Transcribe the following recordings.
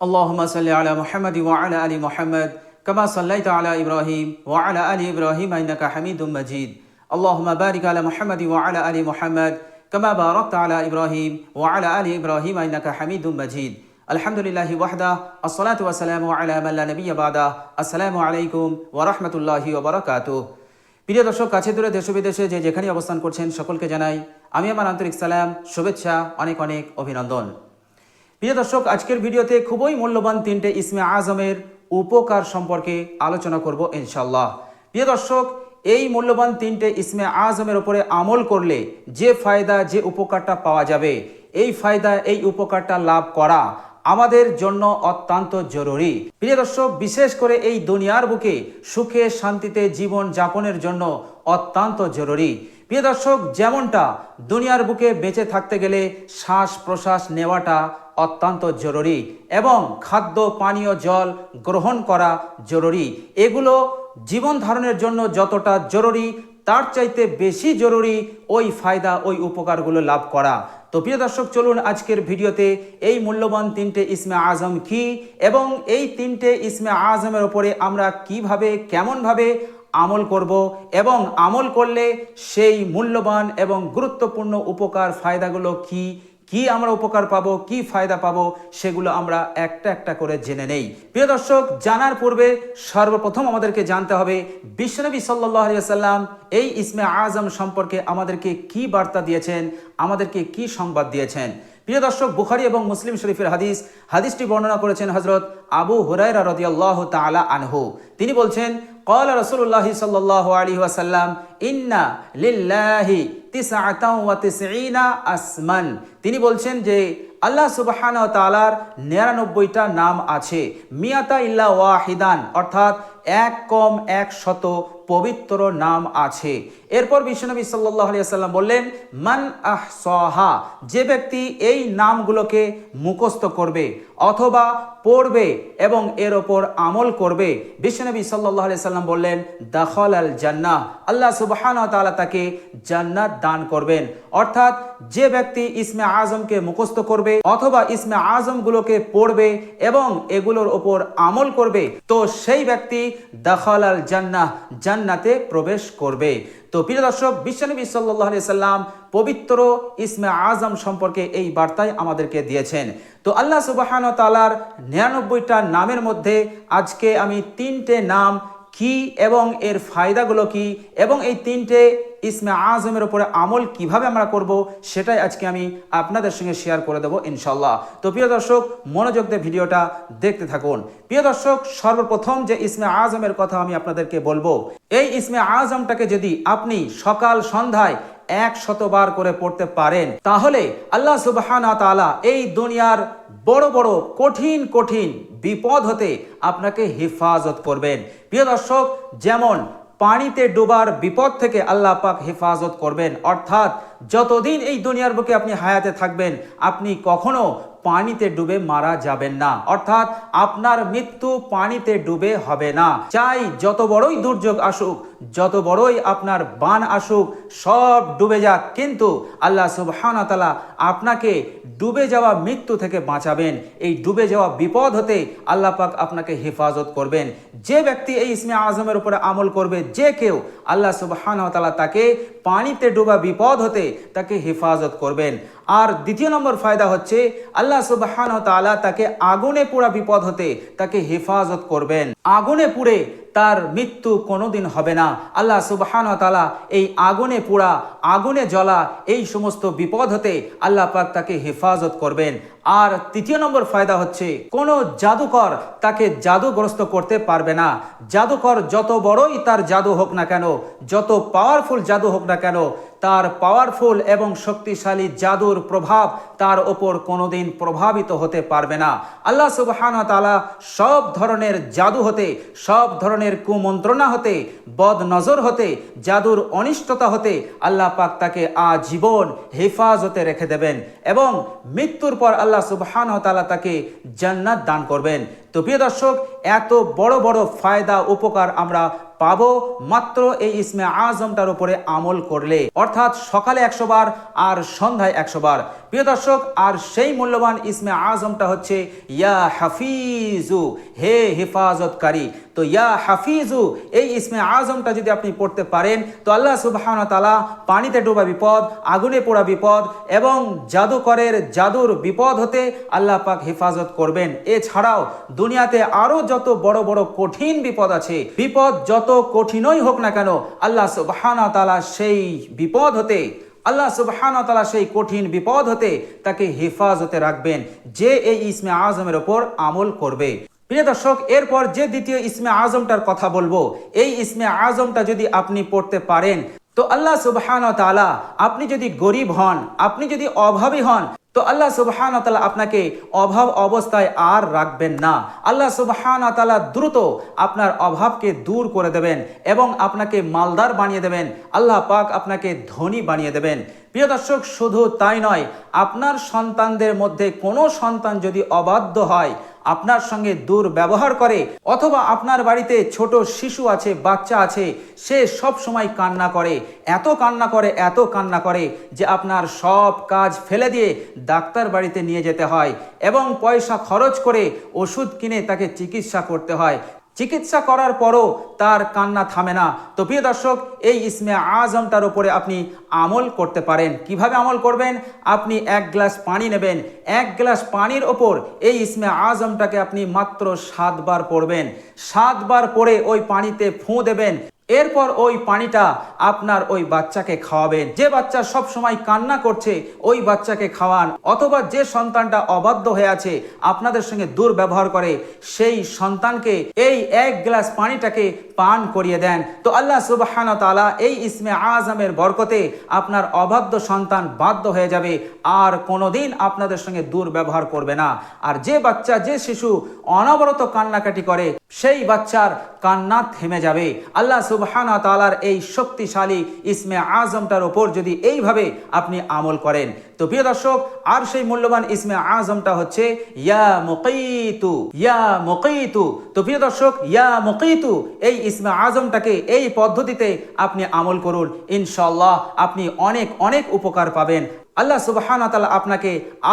اللهم صل على محمد وعلى ال محمد كما صليت على ابراهيم وعلى ال ابراهيم انك حميد مجيد اللهم بارك على محمد وعلى ال محمد كما باركت على ابراهيم وعلى ال ابراهيم انك حميد مجيد الحمد لله وحده الصلاه والسلام على من لا نبي بعده السلام عليكم ورحمه الله وبركاته প্রিয় দর্শক কাছে দূরে দেশ ও বিদেশে যে যেখানে অবস্থান করছেন সকলকে জানাই আমি আমার আন্তরিক সালাম শুভেচ্ছা অনেক অনেক অভিনন্দন প্রিয় দর্শক, আজকের ভিডিওতে খুবই মূল্যবান তিনটে ইসমে আজমের উপকার সম্পর্কে আলোচনা করব ইনশাল্লাহ প্রিয় দর্শক, এই মূল্যবান তিনটে ইসমে আজমের উপরে আমল করলে যে ফায়দা, যে উপকারটা পাওয়া যাবে, এই ফায়দা, এই উপকারটা লাভ করা আমাদের জন্য অত্যন্ত জরুরি। প্রিয় দর্শক, বিশেষ করে এই দুনিয়ার বুকে সুখে শান্তিতে জীবন যাপনের জন্য অত্যন্ত জরুরি। প্রিয় দর্শক, যেমনটা দুনিয়ার বুকে বেঁচে থাকতে গেলে শ্বাস প্রশ্বাস নেওয়াটা অত্যন্ত জরুরি এবং খাদ্য, পানীয় জল গ্রহণ করা জরুরি। এগুলো জীবন ধারণের জন্য যতটা জরুরি, তার চাইতে বেশি জরুরি ওই ফায়দা, ওই উপকারগুলো লাভ করা। তো প্রিয় দর্শক, চলুন আজকের ভিডিওতে এই মূল্যবান তিনটে ইসমে আজম কি এবং এই তিনটে ইসমে আজমের ওপরে আমরা কীভাবে, কেমনভাবে আমল করব এবং আমল করলে সেই মূল্যবান এবং গুরুত্বপূর্ণ উপকার ফায়দাগুলো কি? কি আমরা উপকার পাবো? কি ফায়দা পাবো? সেগুলো আমরা একটা একটা করে জেনে নেই। প্রিয় দর্শক, জানার পূর্বে সর্বপ্রথম আমাদেরকে জানতে হবে, বিশ্বনবী সাল্লাহ আলিয়াল্লাম এই ইসমে আজম সম্পর্কে আমাদেরকে কি বার্তা দিয়েছেন? আমাদেরকে কি সংবাদ দিয়েছেন? প্রিয় দর্শক, বুখারি এবং মুসলিম শরীফের হাদিস, হাদিসটি বর্ণনা করেছেন হজরত আবু হুরাইরা রদিয়াল্লাহ তালা আনহু। তিনি বলছেন কল রসুল্লাহ সাল্লাহ আলী ওয়াসাল্লাম, ইন্না লিল্লাহি আসমান। তিনি বলছেন যে, আল্লাহ সুবাহান তালার নিরানব্বইটা নাম আছে। মিয়াতা ইল্লা ওয়াহিদান, অর্থাৎ এক কম এক শত পবিত্র নাম আছে। এরপর বিশ্বনবী সাল্লাহ আলিয়াল্লাম বললেন, মান আহ সহা যে ব্যক্তি এই নামগুলোকে মুখস্থ করবে অথবা পড়বে এবং এর ওপর আমল করবে বিশ্বনবী সাল্লাহ সাল্লাম বললেন দাখল আল জান্নাহ। আল্লাহ সুবাহান তালা তাকে জান্নাত দান করবেন। অর্থাৎ যে ব্যক্তি ইসমে আজমকে মুখস্থ করবে অথবা ইসমে আজমগুলোকে পড়বে এবং এগুলোর ওপর আমল করবে, তো সেই ব্যক্তি দাখল আল জান্নাহ জান্নাতে প্রবেশ করবে। তো প্রিয় দর্শক বিশ্বনবী সাল্লাহ সাল্লাম পবিত্র ইসমে আজম সম্পর্কে এই বার্তায় আমাদেরকে দিয়েছেন। তো আল্লাহ সুবাহান তালার নিরানব্বইটা নামের মধ্যে আজকে আমি তিনটে নাম কি এবং এর ফায়দাগুলো কি এবং এই তিনটে ইসমে আজমের ওপরে আমল কীভাবে আমরা করব সেটাই আজকে আমি আপনাদের সঙ্গে শেয়ার করে দেবো ইনশাল্লাহ তো প্রিয় দর্শক, মনোযোগ দিয়ে ভিডিওটা দেখতে থাকুন। প্রিয় দর্শক, সর্বপ্রথম যে ইসমে আজমের কথা আমি আপনাদেরকে বলব, এই ইসমে আজমটাকে যদি আপনি সকাল সন্ধ্যায় এক শতবার করে পড়তে পারেন। তাহলে আল্লাহ সুবাহানা তালা এই দুনিয়ার বড় বড় কঠিন কঠিন বিপদ হতে আপনাকে হেফাজত করবেন। প্রিয় দর্শক, যেমন পানিতে ডোবার বিপদ থেকে আল্লাহ পাক হেফাজত করবেন, অর্থাৎ যতদিন এই দুনিয়ার বুকে আপনি হায়াতে থাকবেন, আপনি কখনো পানিতে ডুবে মারা যাবেন না। অর্থাৎ আপনার মৃত্যু পানিতে ডুবে হবে না। চাই যত বড়ই দুর্যোগ আসুক, যত বড়ই আপনার বান আসুক, সব ডুবে যাক। কিন্তু আল্লাহ সুবহানা তালা আপনাকে ডুবে যাওয়া মৃত্যু থেকে বাঁচাবেন। এই ডুবে যাওয়া বিপদ হতে আল্লাহ পাক আপনাকে হেফাজত করবেন। যে ব্যক্তি এই ইসমে আজমের উপরে আমল করবে, যে কেউ আল্লাহ সুবহানা তালা তাকে পানিতে ডুবা বিপদ হতে তাকে হেফাজত করবেন। আর দ্বিতীয় নম্বর ফায়দা হচ্ছে আল্লাহ সুবাহান তালা তাকে আগুনে পোড়া বিপদ হতে তাকে হেফাজত করবেন। আগুনে পুড়ে তার মৃত্যু কোনোদিন হবে না। আল্লাহ সুবাহান তালা এই আগুনে পোড়া, আগুনে জ্বলা এই সমস্ত বিপদ হতে আল্লাহ পাক তাকে হেফাজত করবেন। আর তৃতীয় নম্বর ফায়দা হচ্ছে কোনো জাদুকর তাকে জাদুগ্রস্ত করতে পারবে না। জাদুকর যত বড়ই তার জাদু হোক না কেন, যত পাওয়ারফুল জাদু হোক না কেন, তার পাওয়ারফুল এবং শক্তিশালী জাদুর প্রভাব তার ওপর কোনোদিন প্রভাবিত হতে পারবে না। আল্লাহ সুবহান তালা সব ধরনের জাদু হতে, সব ধরনের কুমন্ত্রণা হতে বদ নজর হতে, জাদুর অনিষ্টতা হতে আল্লাহ পাক তাকে আজীবন হেফাজতে রেখে দেবেন এবং মৃত্যুর পর আল্লাহ সুবহান তালা তাকে জান্নাত দান করবেন। তো প্রিয় দর্শক, এত বড় বড় ফায়দা, উপকার আমরা পাবো মাত্র এই ইসমে আজমটার উপরে আমল করলে। অর্থাৎ সকালে একশো বার আর সন্ধ্যায় একশো বার। প্রিয় দর্শক, আর সেই মূল্যবান ইসমে আজমটা হচ্ছে, ইয়া হাফিজু, হে হেফাজতকারী তো ইয়া হাফিজু, এই ইসমে আজমটা যদি আপনি পড়তে পারেন, তো আল্লাহ সুবহান তালা পানিতে ডোবা বিপদ, আগুনে পোড়া বিপদ এবং জাদুকরের জাদুর বিপদ হতে আল্লাহ পাক হেফাজত করবেন। এছাড়াও দুনিয়াতে আরও যত বড় বড় কঠিন বিপদ আছে, বিপদ যত কঠিনই হোক না কেন, আল্লাহ সুবহান তালা সেই বিপদ হতে, আল্লাহ সুবহান তালা সেই কঠিন বিপদ হতে তাকে হেফাজতে রাখবেন, যে এই ইসমে আজমের ওপর আমল করবে। প্রিয় দর্শক, এরপর যে দ্বিতীয় ইসমে আজমটার কথা বলব। এই ইসমে আজমটা যদি আপনি পড়তে পারেন, তো আল্লাহ সুবহান তালা আপনি যদি গরিব হন, আপনি যদি অভাবী হন, তো আল্লাহ সুবহান তালা আপনাকে অভাব অবস্থায় আর রাখবেন না। আল্লাহ সুবহান তালা দ্রুত আপনার অভাবকে দূর করে দেবেন এবং আপনাকে মালদার বানিয়ে দেবেন। আল্লাহ পাক আপনাকে ধনী বানিয়ে দেবেন। প্রিয় দর্শক, শুধু তাই নয়, আপনার সন্তানদের মধ্যে কোনো সন্তান যদি অবাধ্য হয়, আপনার সঙ্গে দুর্ব্যবহার করে, অথবা আপনার বাড়িতে ছোট শিশু আছে, বাচ্চা আছে, সে সব সময় কান্না করে, এত কান্না করে, এত কান্না করে যে আপনার সব কাজ ফেলে দিয়ে ডাক্তার বাড়িতে নিয়ে যেতে হয় এবং পয়সা খরচ করে ওষুধ কিনে তাকে চিকিৎসা করতে হয়। চিকিৎসা করার পরও তার কান্না থামে না। তো প্রিয় দর্শক, এই ইসমে আজমটার উপরে আপনি আমল করতে পারেন। কীভাবে আমল করবেন? আপনি এক গ্লাস পানি নেবেন। এক গ্লাস পানির ওপর এই ইসমে আজমটাকে আপনি মাত্র সাতবার পড়বেন। সাতবার পরে ওই পানিতে ফুঁ দেবেন। এরপর ওই পানিটা আপনার ওই বাচ্চাকে খাওয়াবেন। যে বাচ্চা সব সময় কান্না করছে, ওই বাচ্চাকে খাওয়ান। অথবা যে সন্তানটা অবাধ্য হয়ে আছে, আপনাদের সঙ্গে দুর্ব্যবহার করে, সেই সন্তানকে এই এক গ্লাস পানিটাকে পান করিয়ে দেন। তো আল্লাহ সুবাহান তালা এই ইসমে আজমের বরকতে আপনার অবাধ্য সন্তান বাধ্য হয়ে যাবে। আর কোনোদিন আপনাদের সঙ্গে দুর্ব্যবহার করবে না। আর যে বাচ্চা, যে শিশু অনবরত কান্নাকাটি করে সেই বাচ্চার কান্না থেমে যাবে। আল্লাহ সুবহানা তালার এই শক্তিশালী ইসমে আজমটার ওপর যদি এইভাবে আপনি আমল করেন তো প্রিয় দর্শক, আর সেই মূল্যবান ইসমে আজমটা হচ্ছে, ইয়া মুকিতু ইয়া মুকিতু। তো প্রিয় দর্শক, ইয়া মুকিতু, এই ইসমে আজমটাকে এই পদ্ধতিতে আপনি আমল করুন। ইনশাল্লাহ আপনি অনেক অনেক উপকার পাবেন। আল্লাহ সুবহান তালা আপনাকে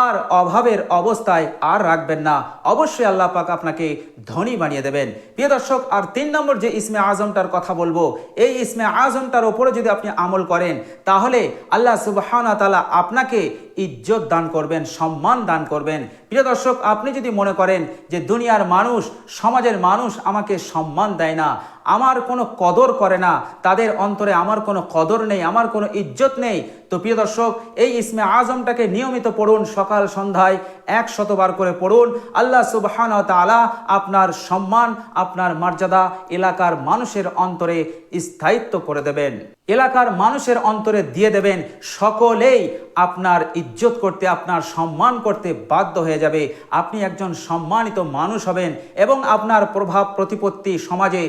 আর অভাবের অবস্থায় আর রাখবেন না। অবশ্যই আল্লাহ পাক আপনাকে ধনী বানিয়ে দেবেন। প্রিয় দর্শক, আর তিন নম্বর যে ইসমে আজমটার কথা বলব, এই ইসমে আজমটার ওপরে যদি আপনি আমল করেন, তাহলে আল্লাহ সুবহান তালা আপনাকে ইজ্জত দান করবেন, সম্মান দান করবেন। প্রিয় দর্শক, আপনি যদি মনে করেন যে দুনিয়ার মানুষ, সমাজের মানুষ আমাকে সম্মান দেয় না আমার কোনো কদর করে না, তাদের অন্তরে আমার কোনো কদর নেই, আমার কোনো ইজ্জত নেই। তো প্রিয় দর্শক, এই ইসমে আজমটাকে নিয়মিত পড়ুন, সকাল সন্ধ্যায় এক শতবার করে পড়ুন। আল্লাহ সুবহান তালা আপনার সম্মান, আপনার মর্যাদা এলাকার মানুষের অন্তরে স্থায়িত্ব করে দেবেন। এলাকার মানুষের অন্তরে দিয়ে দেবেন, সকলেই আপনার ইজ্জত করতে, আপনার সম্মান করতে বাধ্য হয়ে যাবে। আপনি একজন সম্মানিত মানুষ হবেন এবং আপনার প্রভাব, প্রতিপত্তি সমাজে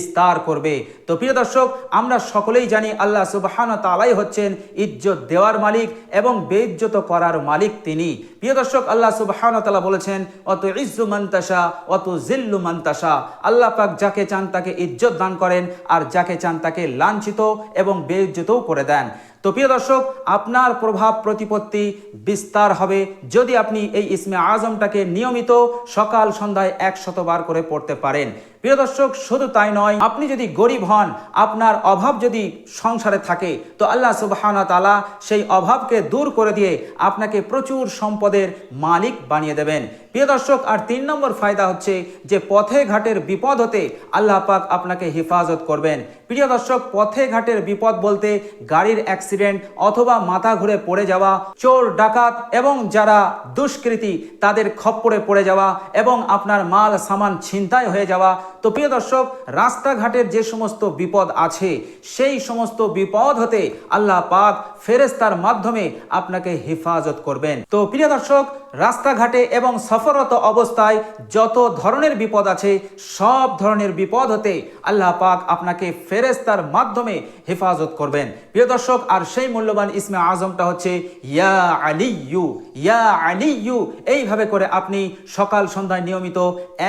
বিস্তার করবে। তো প্রিয় দর্শক, আমরা সকলেই জানি আল্লাহ সুবাহান তালাই হচ্ছেন ইজ্জত দেওয়ার মালিক এবং বেইজ্জত করার মালিক তিনি। প্রিয় দর্শক, আল্লাহ সুবাহান তালা বলেছেন অত ইজ্জু মান্তাসা অত জিল্লু মান্তাসা আল্লাহ পাক যাকে চান তাকে ইজ্জত দান করেন আর যাকে চান তাকে লাঞ্ছিত এবং বেইজ্জতও করে দেন। তো প্রিয় দর্শক, আপনার প্রভাব প্রতিপত্তি বিস্তার হবে যদি আপনি এই ইসমে আজমটাকে নিয়মিত সকাল সন্ধ্যায় এক শতবার করে পড়তে পারেন। প্রিয় দর্শক, শুধু তাই নয়, আপনি যদি গরিব হন, আপনার অভাব যদি সংসারে থাকে, তো আল্লাহ সুবাহানা তালা সেই অভাবকে দূর করে দিয়ে আপনাকে প্রচুর সম্পদের মালিক বানিয়ে দেবেন। প্রিয় দর্শক, আর তিন নম্বর ফায়দা হচ্ছে যে পথে ঘাটের বিপদ হতে আল্লাহ পাক আপনাকে হেফাজত করবেন। প্রিয় দর্শক, পথে ঘাটের বিপদ বলতে গাড়ির অ্যাক্সিডেন্ট অথবা মাথা ঘুরে পড়ে যাওয়া, চোর, ডাকাত এবং যারা দুষ্কৃতী, তাদের খপ্পরে পড়ে যাওয়া এবং আপনার মাল, সামান ছিনতাই হয়ে যাওয়া তো প্রিয় দর্শক, রাস্তাঘাটের যে সমস্ত বিপদ আছে, সেই সমস্ত বিপদ হতে আল্লাহ পাক ফেরেস্তার মাধ্যমে আপনাকে হেফাজত করবেন। তো প্রিয় দর্শক রাস্তাঘাটে এবং সফররত অবস্থায় যত ধরনের বিপদ আছে, সব ধরনের বিপদ হতে আল্লাহ পাক আপনাকে ফেরেস্তার মাধ্যমে হেফাজত করবেন। প্রিয় দর্শক, আর সেই মূল্যবান ইসমে আজমটা হচ্ছে, ইয়া আলিয়ু ইয়া আলিয়ু এইভাবে করে আপনি সকাল সন্ধ্যায় নিয়মিত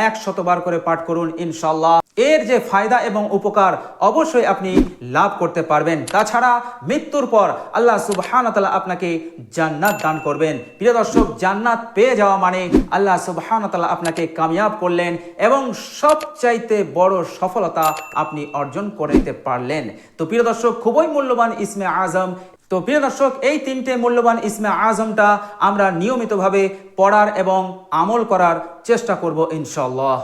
এক শতবার করে পাঠ করুন ইনশাল্লাহ এর যে ফায়দা এবং উপকার অবশ্যই আপনি লাভ করতে পারবেন। তাছাড়া মৃত্যুর পর আল্লাহ সুবহান তাআলা আপনাকে জান্নাত দান করবেন। প্রিয় দর্শক, জান্নাত পেয়ে যাওয়া মানে আল্লাহ সুবহান তাআলা আপনাকে কামিয়াব করলেন এবং সবচাইতে বড় সফলতা আপনি অর্জন করে নিতে পারলেন। তো প্রিয় দর্শক, খুবই মূল্যবান ইসমে আজম। তো প্রিয় দর্শক, এই তিনটে মূল্যবান ইসমে আজমটা আমরা নিয়মিতভাবে পড়ার এবং আমল করার চেষ্টা করব ইনশাল্লাহ